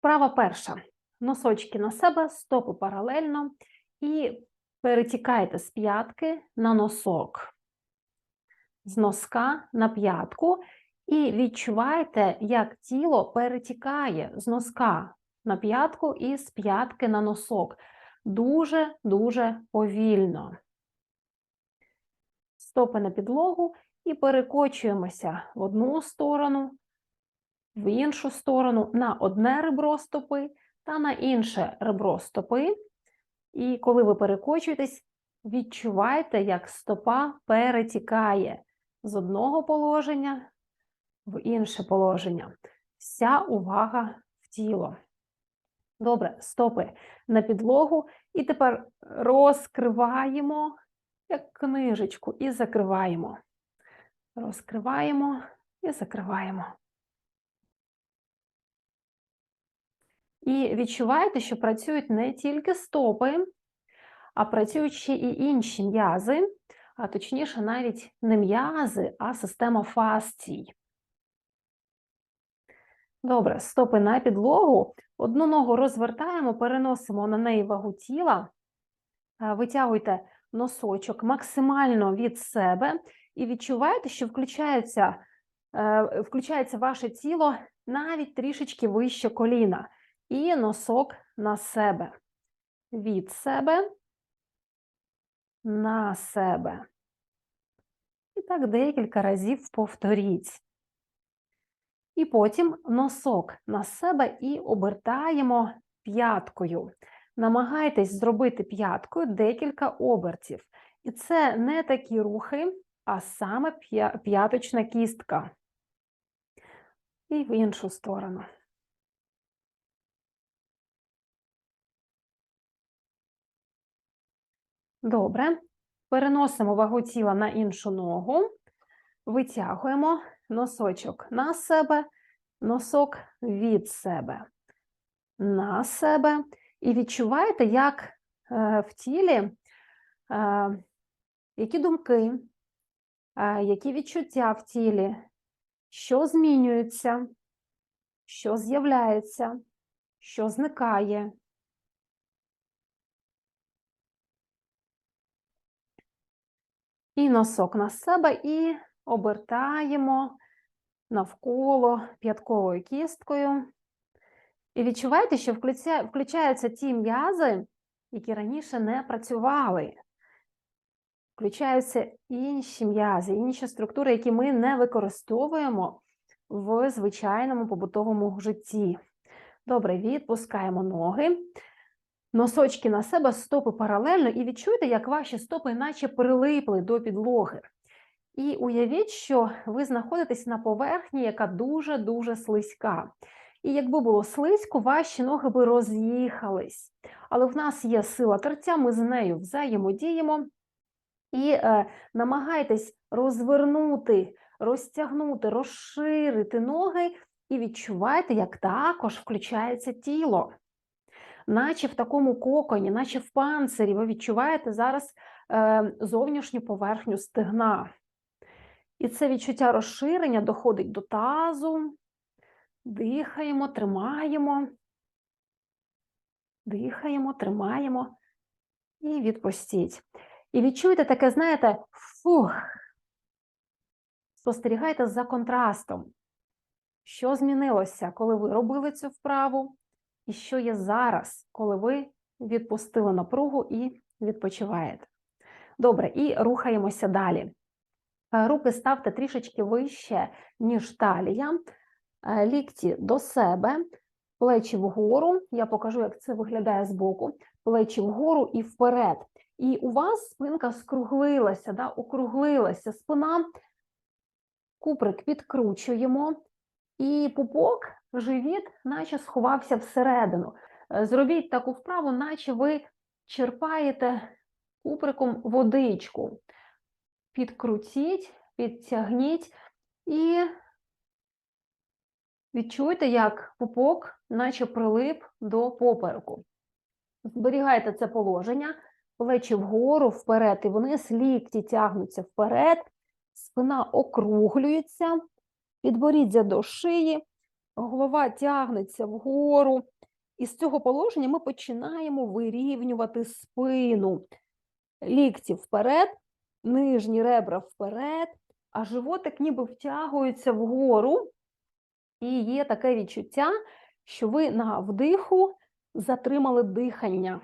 Вправа перша. Носочки на себе, стопи паралельно і перетікайте з п'ятки на носок, з носка на п'ятку, і відчувайте, як тіло перетікає з носка на п'ятку і з п'ятки на носок. Дуже-дуже повільно. Стопи на підлогу і перекочуємося в одну сторону, в іншу сторону, на одне ребро стопи та на інше ребро стопи. І коли ви перекочуєтесь, відчувайте, як стопа перетікає з одного положення в інше положення. Вся увага в тіло. Добре, стопи на підлогу. І тепер розкриваємо як книжечку і закриваємо. Розкриваємо і закриваємо. І відчуваєте, що працюють не тільки стопи, а працюють ще і інші м'язи, а точніше, навіть не м'язи, а система фасцій. Добре, стопи на підлогу. Одну ногу розвертаємо, переносимо на неї вагу тіла, Е, витягуйте носочок максимально від себе і відчуваєте, що включається, е, включається ваше тіло навіть трішечки вище коліна. І носок на себе. Від себе на себе. І так декілька разів повторіть. І потім носок на себе і обертаємо п'яткою. Намагайтесь зробити п'яткою декілька обертів. І це не такі рухи, а саме п'яточна кістка. І в іншу сторону. Добре. Переносимо вагу тіла на іншу ногу, витягуємо носочок на себе, носок від себе, на себе. І відчуваєте, як е, в тілі, е, які думки, е, які відчуття в тілі, що змінюється, що з'являється, що зникає. І носок на себе, і обертаємо навколо п'ятковою кісткою. І відчуваєте, що включаються ті м'язи, які раніше не працювали. Включаються інші м'язи, інші структури, які ми не використовуємо в звичайному побутовому житті. Добре, відпускаємо ноги, носочки на себе, стопи паралельно, і відчуйте, як ваші стопи наче прилипли до підлоги. І уявіть, що ви знаходитесь на поверхні, яка дуже-дуже слизька. І якби було слизько, ваші ноги би роз'їхались. Але в нас є сила терця, ми з нею взаємодіємо і е, намагайтесь розвернути, розтягнути, розширити ноги і відчувайте, як також включається тіло. Наче в такому коконі, наче в панцирі, ви відчуваєте зараз е, зовнішню поверхню стегна. І це відчуття розширення доходить до тазу, Дихаємо, тримаємо, дихаємо, тримаємо і відпустіть. І відчуйте таке, знаєте, фух. Спостерігайте за контрастом. Що змінилося, коли ви робили цю вправу, і що є зараз, коли ви відпустили напругу і відпочиваєте. Добре, і рухаємося далі. Е, руки ставте трішечки вище, ніж талія. Е, лікті до себе, плечі вгору. Я покажу, як це виглядає збоку, плечі вгору і вперед. І у вас спинка скруглилася, да, округлилася спина, куприк підкручуємо, і пупок, живіт, наче сховався всередину. Е, зробіть таку вправу, наче ви черпаєте куприком водичку. Підкрутіть, підтягніть і Відчуйте, як пупок, наче прилип до попереку. Зберігайте це положення, плечі вгору, вперед і вниз, лікті тягнуться вперед, спина округлюється, підборіддя до шиї, голова тягнеться вгору. І з цього положення ми починаємо вирівнювати спину. Лікті вперед, нижні ребра вперед, а животик ніби втягується вгору. І є таке відчуття, що ви на вдиху затримали дихання.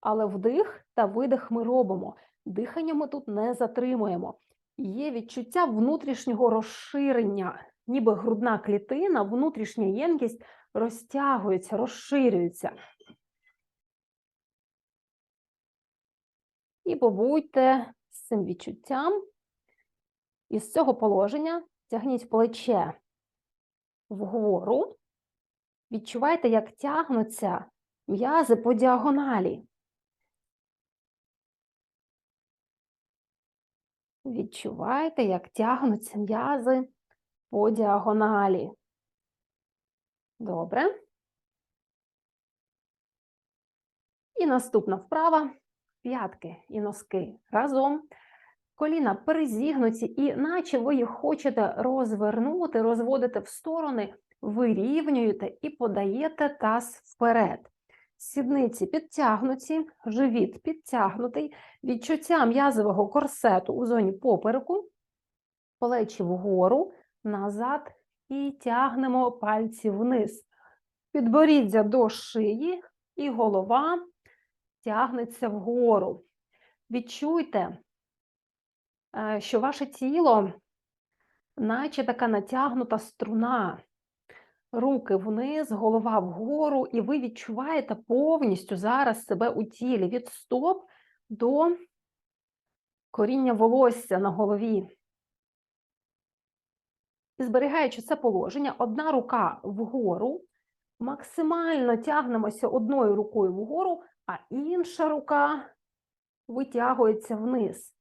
Але вдих та видих ми робимо. Дихання ми тут не затримуємо. Є відчуття внутрішнього розширення, ніби грудна клітина, внутрішня ємкість розтягується, розширюється. І побудьте з цим відчуттям. І з цього положення тягніть плече вгору. Відчувайте, як тягнуться м'язи по діагоналі. Відчувайте, як тягнуться м'язи по діагоналі. Добре. І наступна вправа. П'ятки і носки разом. Коліна перезігнуті, і наче ви їх хочете розвернути, розводити в сторони, вирівнюєте і подаєте таз вперед. Сідниці підтягнуті, живіт підтягнутий, відчуття м'язового корсету у зоні попереку, плечі вгору, назад і тягнемо пальці вниз. Підборіддя до шиї і голова тягнеться вгору. Відчуйте, е, що ваше тіло, наче така натягнута струна, руки вниз, голова вгору, і ви відчуваєте повністю зараз себе у тілі від стоп до коріння волосся на голові. І зберігаючи це положення, одна рука вгору, максимально тягнемося одною рукою вгору, а інша рука витягується вниз.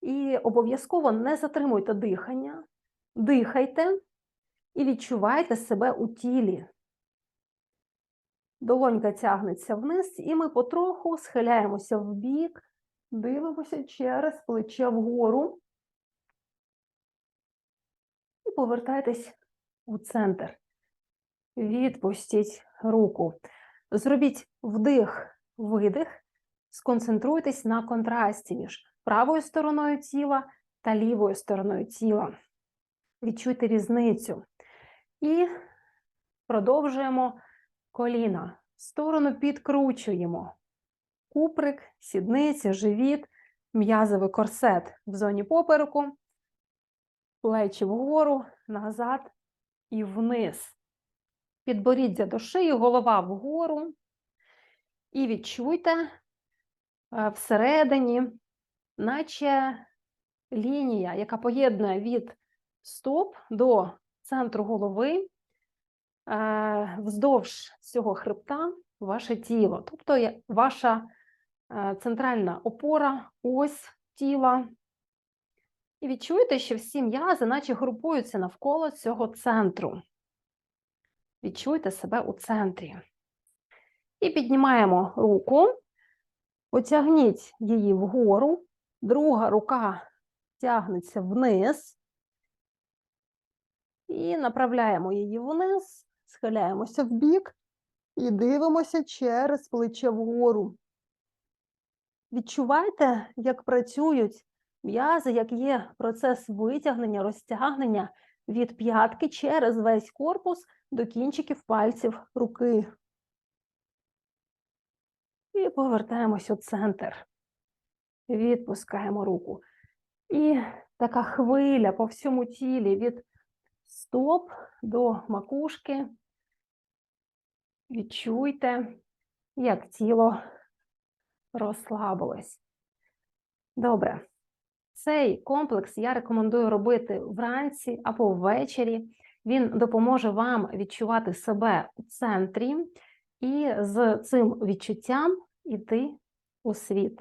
І обов'язково не затримуйте дихання, дихайте і відчувайте себе у тілі. Долонька тягнеться вниз, і ми потроху схиляємося в бік, дивимося через плече вгору. І повертайтесь у центр. Відпустіть руку. Зробіть вдих, видих, сконцентруйтесь на контрасті між правою стороною тіла та лівою стороною тіла. Відчуйте різницю. І продовжуємо коліна. Сторону підкручуємо. Куприк, сідниця, живіт, м'язовий корсет в зоні попереку, плечі вгору, назад і вниз. Підборіддя до шиї, голова вгору. І відчуйте е, всередині, наче лінія, яка поєднує від стоп до центру голови, е, вздовж цього хребта ваше тіло. Тобто ваша е, центральна опора, ось тіла. І відчуєте, що всі м'язи, наче групуються навколо цього центру. Відчуйте себе у центрі. І піднімаємо руку, потягніть її вгору, друга рука тягнеться вниз. І направляємо її вниз, схиляємося в бік і дивимося через плече вгору. Відчувайте, як працюють м'язи, як є процес витягнення, розтягнення від п'ятки через весь корпус до кінчиків пальців руки. І повертаємось у центр. Відпускаємо руку. І така хвиля по всьому тілі від стоп до макушки. Відчуйте, як тіло розслабилось. Добре. Цей комплекс я рекомендую робити вранці або ввечері. Він допоможе вам відчувати себе у центрі і з цим відчуттям йти у світ.